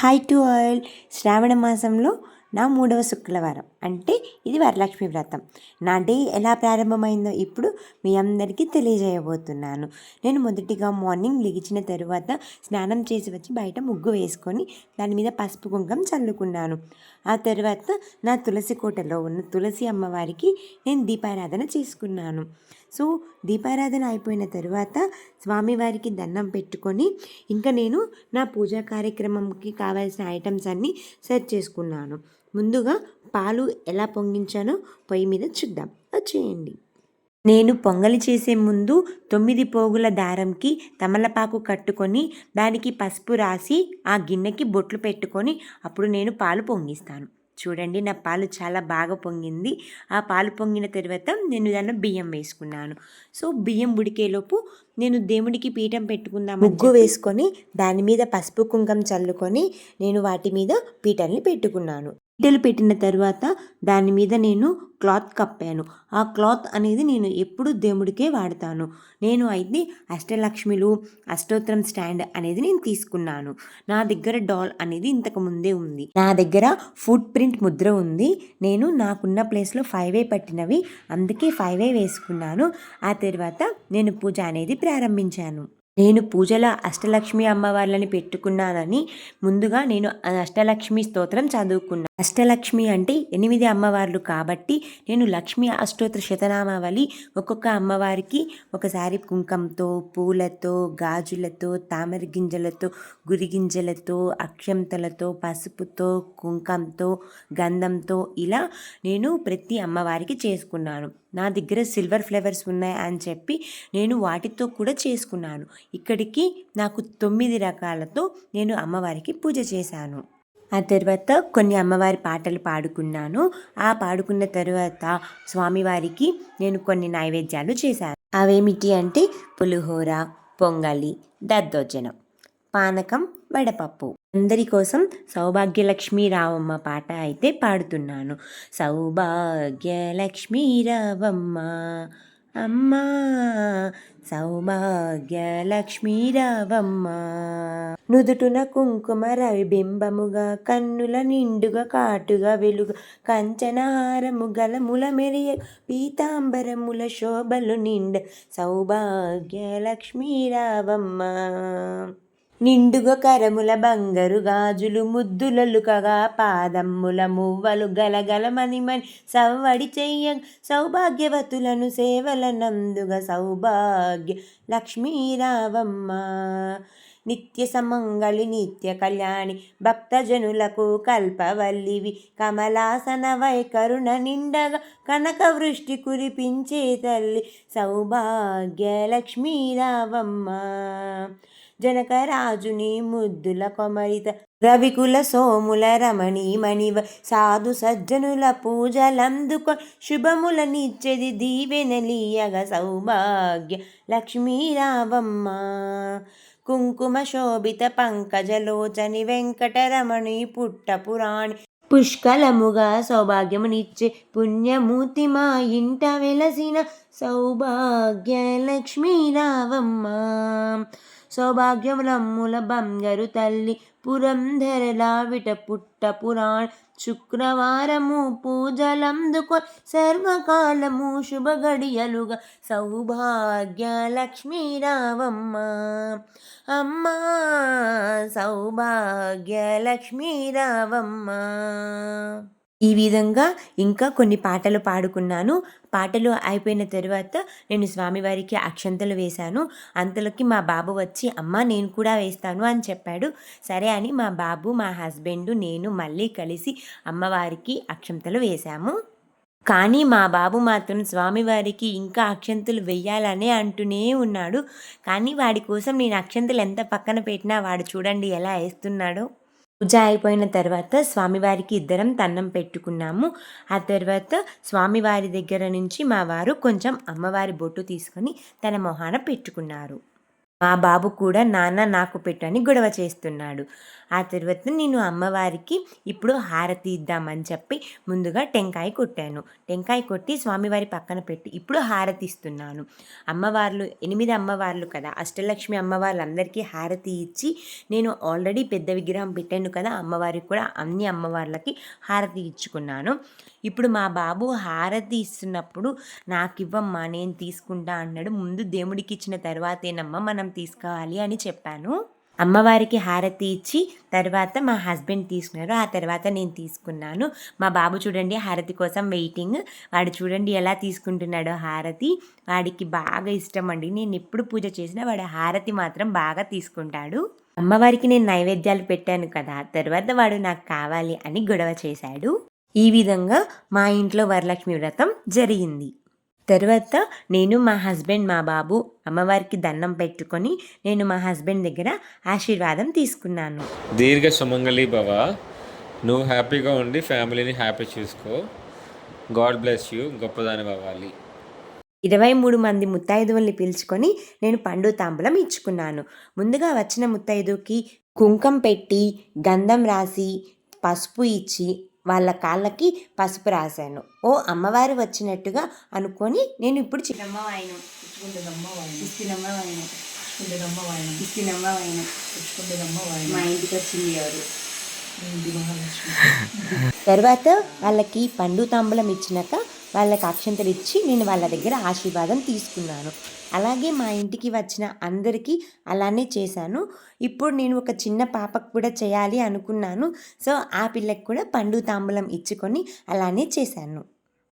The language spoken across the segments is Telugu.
హాయ్ టు ఆయిల్ శ్రావణ మాసంలో నా మూడవ శుక్రవారం అంటే ఇది వరలక్ష్మి వ్రతం. నా డే ఎలా ప్రారంభమైందో ఇప్పుడు మీ అందరికీ తెలియజేయబోతున్నాను. నేను మొదటిగా మార్నింగ్ లిగిచిన తరువాత స్నానం చేసి వచ్చి బయట ముగ్గు వేసుకొని దాని మీద పసుపు కుంకం చల్లుకున్నాను. ఆ తర్వాత నా తులసి కోటలో ఉన్న తులసి అమ్మవారికి నేను దీపారాధన చేసుకున్నాను. సో దీపారాధన అయిపోయిన తర్వాత స్వామివారికి దండం పెట్టుకొని ఇంకా నేను నా పూజా కార్యక్రమంకి కావాల్సిన ఐటమ్స్ అన్నీ సెట్ చేసుకున్నాను. ముందుగా పాలు ఎలా పొంగించానో పొయ్యి మీద చూద్దాం. వచ్చేయండి నేను పొంగలి చేసే ముందు తొమ్మిది పోగుల దారంకి తమలపాకు కట్టుకొని దానికి పసుపు రాసి ఆ గిన్నెకి బొట్లు పెట్టుకొని అప్పుడు నేను పాలు పొంగిస్తాను. చూడండి నా పాలు చాలా బాగా పొంగింది. ఆ పాలు పొంగిన తర్వాత నేను దానిలో బియ్యం వేసుకున్నాను. సో బియ్యం ఉడికేలోపు నేను దేవుడికి పీఠం పెట్టుకుందాం ముగ్గు వేసుకొని దాని మీద పసుపు కుంకం చల్లుకొని నేను వాటి మీద పీటల్ని పెట్టుకున్నాను. పీటలు పెట్టిన తర్వాత దాని మీద నేను క్లాత్ కప్పాను. ఆ క్లాత్ అనేది నేను ఎప్పుడు దేవుడికే వాడతాను. నేను అయితే అష్టలక్ష్మిలు అష్టోత్తరం స్టాండ్ అనేది నేను తీసుకున్నాను. నా దగ్గర డాల్ అనేది ఇంతకు ముందే ఉంది. నా దగ్గర ఫుట్ ప్రింట్ ముద్ర ఉంది. నేను నాకున్న ప్లేస్లో ఫైవ్ ఏ పట్టినవి. అందుకే ఫైవ్ ఏ వేసుకున్నాను. ఆ తర్వాత నేను పూజ అనేది ప్రారంభించాను. నేను పూజలో అష్టలక్ష్మి అమ్మవార్లని పెట్టుకున్నానని ముందుగా నేను అష్టలక్ష్మి స్తోత్రం చదువుకున్నాను అష్టలక్ష్మి అంటే ఎనిమిది అమ్మవార్లు కాబట్టి నేను లక్ష్మి అష్టోత్తర శతనామావళి ఒక్కొక్క అమ్మవారికి ఒకసారి కుంకంతో పూలతో గాజులతో తామర గింజలతో గురిగింజలతో అక్షంతలతో పసుపుతో కుంకంతో గంధంతో ఇలా నేను ప్రతి అమ్మవారికి చేసుకున్నాను. నా దగ్గర సిల్వర్ ఫ్లేవర్స్ ఉన్నాయి అని చెప్పి నేను వాటితో కూడా చేసుకున్నాను. ఇక్కడికి నాకు తొమ్మిది రకాలతో నేను అమ్మవారికి పూజ చేశాను. ఆ తర్వాత కొన్ని అమ్మవారి పాటలు పాడుకున్నాను. ఆ పాడుకున్న తర్వాత స్వామివారికి నేను కొన్ని నైవేద్యాలు చేశాను. అవేమిటి అంటే పులిహోర పొంగలి దద్దోజనం పానకం వడపప్పు. అందరి కోసం సౌభాగ్యలక్ష్మీ రావమ్మ పాట అయితే పాడుతున్నాను. సౌభాగ్యలక్ష్మీ రావమ్మ. అమ్మా సౌభాగ్యలక్ష్మీ రావమ్మ. నుదుటున కుంకుమ రవిబింబముగా కన్నుల నిండుగా కాటుగా వెలుగు కంచనహారము గలముల మెరియ పీతాంబరముల శోభలు నిండ సౌభాగ్యలక్ష్మీ రావమ్మ. నిండుగ కరముల బంగరు గాజులు ముద్దులలుకగా పాదమ్ముల మువ్వలు గలగలమని మని సవ్వడి చెయ్య. సౌభాగ్యవతులను సేవల నందుగ సౌభాగ్య లక్ష్మీరావమ్మ. నిత్య సమంగళి నిత్య కళ్యాణి భక్తజనులకు కల్పవల్లివి కమలాసన వైకరుణ నిండగా కనక వృష్టి కురిపించే తల్లి సౌభాగ్య లక్ష్మీరావమ్మ. జనకరాజుని ముద్దుల కొమరిత రవికుల సోముల రమణి మణివ సాధు సజ్జనుల పూజలందుక శుభముల నిచ్చెది దీవెనలీయగ సౌభాగ్య లక్ష్మీరావమ్మ. కుంకుమ శోభిత పంకజలోచని వెంకటరమణి పుట్ట పురాణి పుష్కలముగా సౌభాగ్యమునిచ్చే పుణ్యమూర్తి మా ఇంట వెలసిన సౌభాగ్య లక్ష్మీరావమ్మ. సౌభాగ్యములమ్ముల బంగరు తల్లి పురంధరలావిట పుట్ట పురాణ శుక్రవారము పూజలందుకో సర్వకాలము శుభ గడియలుగా సౌభాగ్య లక్ష్మీరావమ్మ అమ్మా సౌభాగ్య లక్ష్మీరావమ్మ ఈ విధంగా ఇంకా కొన్ని పాటలు పాడుకున్నాను. పాటలు అయిపోయిన తర్వాత నేను స్వామివారికి అక్షంతలు వేశాను. అంతలోకి మా బాబు వచ్చి అమ్మ నేను కూడా వేస్తాను అని చెప్పాడు. సరే అని మా బాబు మా హస్బెండ్ నేను మళ్ళీ కలిసి అమ్మవారికి అక్షంతలు వేశాము. కానీ మా బాబు మాత్రం స్వామివారికి ఇంకా అక్షంతలు వెయ్యాలనే అంటూనే ఉన్నాడు. కానీ వాడి కోసం నేను అక్షంతలు ఎంత పక్కన పెట్టినా వాడు చూడండి ఎలా వేస్తున్నాడో. పూజ అయిపోయిన తర్వాత స్వామివారికి ఇద్దరం తన్నం పెట్టుకున్నాము. ఆ తర్వాత స్వామివారి దగ్గర నుంచి మా వారు కొంచెం అమ్మవారి బొట్టు తీసుకొని తన మొహాన పెట్టుకున్నారు. మా బాబు కూడా నాన్న నాకు పెట్టని గొడవ చేస్తున్నాడు. ఆ తర్వాత నేను అమ్మవారికి ఇప్పుడు హారతి ఇద్దామని చెప్పి ముందుగా టెంకాయ కొట్టాను. టెంకాయ కొట్టి స్వామివారి పక్కన పెట్టి ఇప్పుడు హారతి ఇస్తున్నాను. అమ్మవార్లు ఎనిమిది అమ్మవార్లు కదా అష్టలక్ష్మి అమ్మవార్లందరికీ హారతి ఇచ్చి నేను ఆల్రెడీ పెద్ద విగ్రహం పెట్టాను కదా అమ్మవారికి కూడా అన్ని అమ్మవార్లకి హారతి ఇచ్చుకున్నాను. ఇప్పుడు మా బాబు హారతి ఇస్తున్నప్పుడు నాకు ఇవ్వమ్మా నేను తీసుకుంటా అన్నాడు. ముందు దేవుడికి ఇచ్చిన తర్వాతేనమ్మా మనం తీసుకోవాలి అని చెప్పాను. అమ్మవారికి హారతి ఇచ్చి తర్వాత మా హస్బెండ్ తీసుకున్నారు. ఆ తర్వాత నేను తీసుకున్నాను. మా బాబు చూడండి హారతి కోసం వెయిటింగ్. వాడు చూడండి ఎలా తీసుకుంటున్నాడో హారతి. వాడికి బాగా ఇష్టం అండి. నేను ఎప్పుడు పూజ చేసినా వాడు హారతి మాత్రం బాగా తీసుకుంటాడు. అమ్మవారికి నేను నైవేద్యాలు పెట్టాను కదా తర్వాత వాడు నాకు కావాలి అని గొడవ చేశాడు. ఈ విధంగా మా ఇంట్లో వరలక్ష్మి వ్రతం జరిగింది. తర్వాత నేను మా హస్బెండ్ మా బాబు అమ్మవారికి దండం పెట్టుకొని నేను మా హస్బెండ్ దగ్గర ఆశీర్వాదం తీసుకున్నాను. దీర్ఘ సుమంగళి భవ. నువ్వు హ్యాపీగా ఉండి ఫ్యామిలీని హ్యాపీ చూసుకో. God bless you. గొప్పదాని అవ్వాలి. ఇరవై మూడు మంది ముత్తైదువుల్ని పిలుచుకొని నేను పండు తాంబూలం ఇచ్చుకున్నాను. ముందుగా వచ్చిన ముత్తైదుకి కుంకం పెట్టి గంధం రాసి పసుపు ఇచ్చి వాళ్ళ కాళ్ళకి పసుపు రాశాను. ఓ అమ్మవారు వచ్చినట్టుగా అనుకొని నేను ఇప్పుడు చిన్నమ్మ వాయినం. పుచ్చుకుండేదమ్మ వాయనం. ఇస్తున్నమ్మ వాయినం. పుచ్చుకుండేదమ్మ వాయనం. ఇస్తున్నమ్మ వాయినం. పుచ్చుకుండేదమ్మ వాయనం. మా ఇంటికి వచ్చింది ఎవరు? తర్వాత వాళ్ళకి పండు తాంబూలం ఇచ్చినాక వాళ్ళకి అక్షంతలు ఇచ్చి నేను వాళ్ళ దగ్గర ఆశీర్వాదం తీసుకున్నాను. అలాగే మా ఇంటికి వచ్చిన అందరికీ అలానే చేశాను. ఇప్పుడు నేను ఒక చిన్న పాపకు కూడా చేయాలి అనుకున్నాను. సో ఆ పిల్లకి కూడా పండు తాంబూలం ఇచ్చుకొని అలానే చేశాను.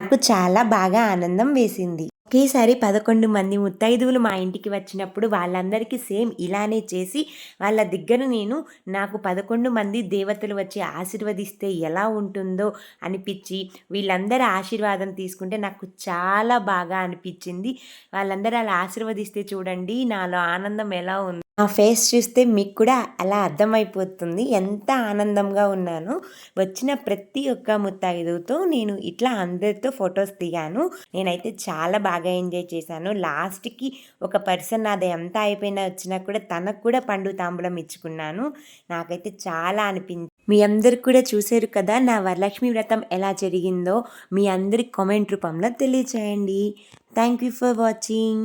నాకు చాలా బాగా ఆనందం వేసింది. ఒకేసారి పదకొండు మంది ముత్తైదువులు మా ఇంటికి వచ్చినప్పుడు వాళ్ళందరికీ సేమ్ ఇలానే చేసి వాళ్ళ దగ్గర నేను నాకు పదకొండు మంది దేవతలు వచ్చి ఆశీర్వదిస్తే ఎలా ఉంటుందో అనిపించి వీళ్ళందరి ఆశీర్వాదం తీసుకుంటే నాకు చాలా బాగా అనిపించింది. వాళ్ళందరూ అలా ఆశీర్వదిస్తే చూడండి నాలో ఆనందం ఎలా ఉంది. నా ఫేస్ చూస్తే మీకు కూడా అలా అర్థమైపోతుంది. ఎంత ఆనందంగా ఉన్నానో. వచ్చిన ప్రతి ఒక్క ముత్తైదుతో నేను ఇట్లా అందరితో ఫొటోస్ దిగాను. నేనైతే చాలా బాగా ఎంజాయ్ చేశాను. లాస్ట్కి ఒక పర్సన్ నాది ఎంత అయిపోయినా వచ్చినా కూడా తనకు కూడా పండు తాంబూలం ఇచ్చుకున్నాను. నాకైతే చాలా అనిపించింది. మీ అందరు కూడా చూసారు కదా నా వరలక్ష్మి వ్రతం ఎలా జరిగిందో. మీ అందరి కామెంట్ రూపంలో తెలియచేయండి. Thank you for watching.